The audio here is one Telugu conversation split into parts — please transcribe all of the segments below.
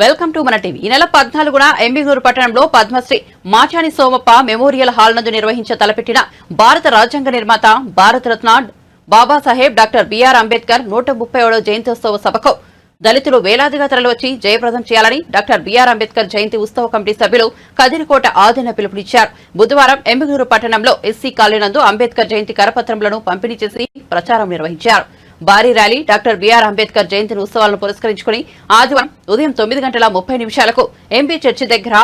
వెల్కమ్ టు మన టీవీ. ఈ నెల పద్నాలుగున ఎంబిగూరు పట్టణంలో పద్మశ్రీ మాచాని సోమప్ప మెమోరియల్ హాల్ నందు నిర్వహించ తలపెట్టిన భారత రాజ్యాంగ నిర్మాత Bharat Ratna Babasaheb doctor B R Ambedkar నూట ముప్పై ఏడవ జయంత్యోత్సవ సభకు దళితులు వేలాదిగా తరలివచ్చి జయప్రదం చేయాలని డాక్టర్ బిఆర్ అంబేద్కర్ జయంతి ఉత్సవ కమిటీ సభ్యులు కదిరికోట ఆదిన పిలుపునిచ్చారు. బుధవారం ఎంబిగూరు పట్టణంలో ఎస్సీ కాలనీ నందు అంబేద్కర్ జయంతి కరపత్రములను పంపిణీ చేసి ప్రచారం నిర్వహించారు. భారీ rally doctor BR Ambedkar Jayanti ఉత్సవాలను పురస్కరించుకుని ఆదివారం ఉదయం తొమ్మిది గంటల ముప్పై నిమిషాలకు ఎంపీ చర్చి దగ్గర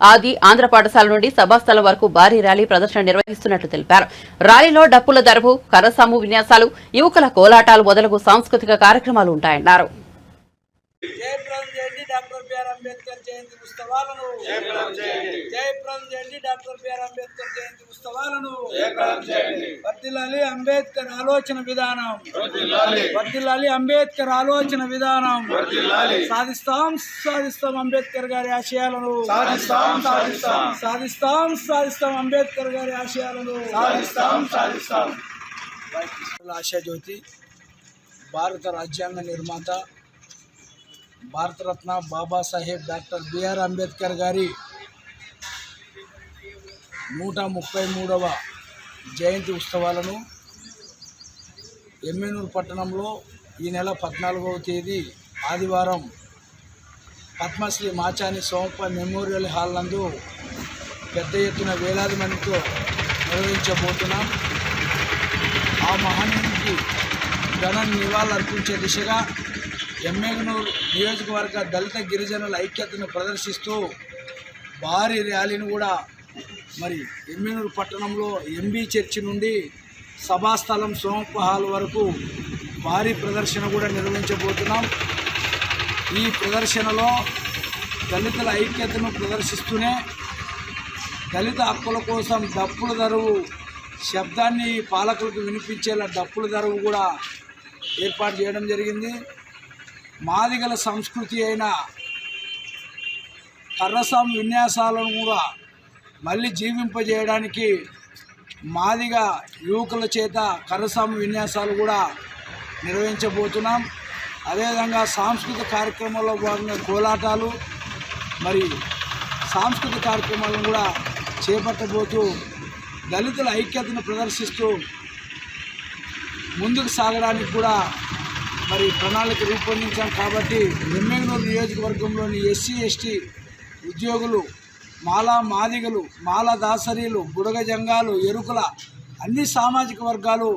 ఆది ఆంధ్ర పాఠశాల నుండి సభాస్థలం వరకు భారీ ర్యాలీ ప్రదర్శన నిర్వహిస్తున్నట్లు తెలిపారు. ర్యాలీలో డప్పుల దరువు కరసాము విన్యాసాలు యువకుల కోలాటాలు మొదలగు సాంస్కృతిక కార్యక్రమాలు ఉంటాయన్నారు. జయప్రదం చేయండి డాక్టర్ బిఆర్ అంబేద్కర్ జయంతి ఉత్సవాలను వర్దిల్లాలి అంబేద్కర్ ఆలోచన విధానం. వర్దిల్లాలి. అంబేద్కర్ ఆలోచన విధానం. సాధిస్తాం సాధిస్తాం అంబేద్కర్ గారి ఆశయాలను. సాధిస్తాం సాధిస్తాం. సాధిస్తాం సాధిస్తాం అంబేద్కర్ గారి ఆశయాలను. సాధిస్తాం సాధిస్తాం. ఆశాజ్యోతి భారత రాజ్యాంగ నిర్మాత Bharat Ratna Babasaheb doctor B R Ambedkar గారి నూట ముప్పై మూడవ జయంతి ఉత్సవాలను ఎమ్మెనూరు పట్టణంలో ఈ నెల పద్నాలుగవ తేదీ ఆదివారం పద్మశ్రీ మాచాని సోమప్ప మెమోరియల్ హాల్ నందు పెద్ద ఎత్తున వేలాది మందితో నిర్వహించబోతున్నాం. ఆ మహనీయునికి ఘన నివాళులర్పించే దిశగా ఎమ్మెగనూరు నియోజకవర్గ దళిత గిరిజనుల ఐక్యతను ప్రదర్శిస్తూ భారీ ర్యాలీని కూడా మరి ఎమ్మెనూరు పట్టణంలో ఎంబీ చర్చి నుండి సభాస్థలం సోమప్ప హాల్ వరకు భారీ ప్రదర్శన కూడా నిర్వహించబోతున్నాం. ఈ ప్రదర్శనలో దళితుల ఐక్యతను ప్రదర్శిస్తూనే దళిత హక్కుల కోసం డప్పుల ధరువు శబ్దాన్ని పాలకులకు వినిపించేలా డప్పుల ధరువు కూడా ఏర్పాటు చేయడం జరిగింది. మాదిగల సంస్కృతి అయిన కర్రసాం విన్యాసాలను కూడా మళ్ళీ జీవింపజేయడానికి మాదిగా యువకుల చేత కర్రసాం విన్యాసాలు కూడా నిర్వహించబోతున్నాం. అదేవిధంగా సాంస్కృతిక కార్యక్రమంలో భాగంగా కోలాటాలు మరి సాంస్కృతిక కార్యక్రమాలను కూడా చేపట్టబోతూ దళితుల ఐక్యతను ప్రదర్శిస్తూ ముందుకు సాగడానికి కూడా మరి ప్రణాళిక రూపొందించాం. కాబట్టి ఎమ్మెగనూరు నియోజకవర్గంలోని ఎస్సీ ఎస్టీ ఉద్యోగులు మాలా మాదిగలు మాల దాసరీలు బుడగ జంగాలు ఎరుకుల అన్ని సామాజిక వర్గాలు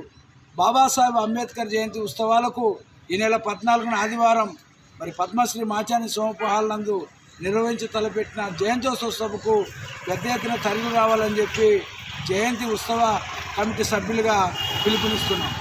బాబాసాహెబ్ అంబేద్కర్ జయంతి ఉత్సవాలకు ఈ నెల పద్నాలుగున ఆదివారం మరి పద్మశ్రీ మాచాని సోమపహాల్ నందు నిర్వహించి తలపెట్టిన జయంత్యోత్సవ సభకు పెద్ద ఎత్తున తరలి రావాలని చెప్పి జయంతి ఉత్సవ కమిటీ సభ్యులుగా పిలుపునిస్తున్నాం.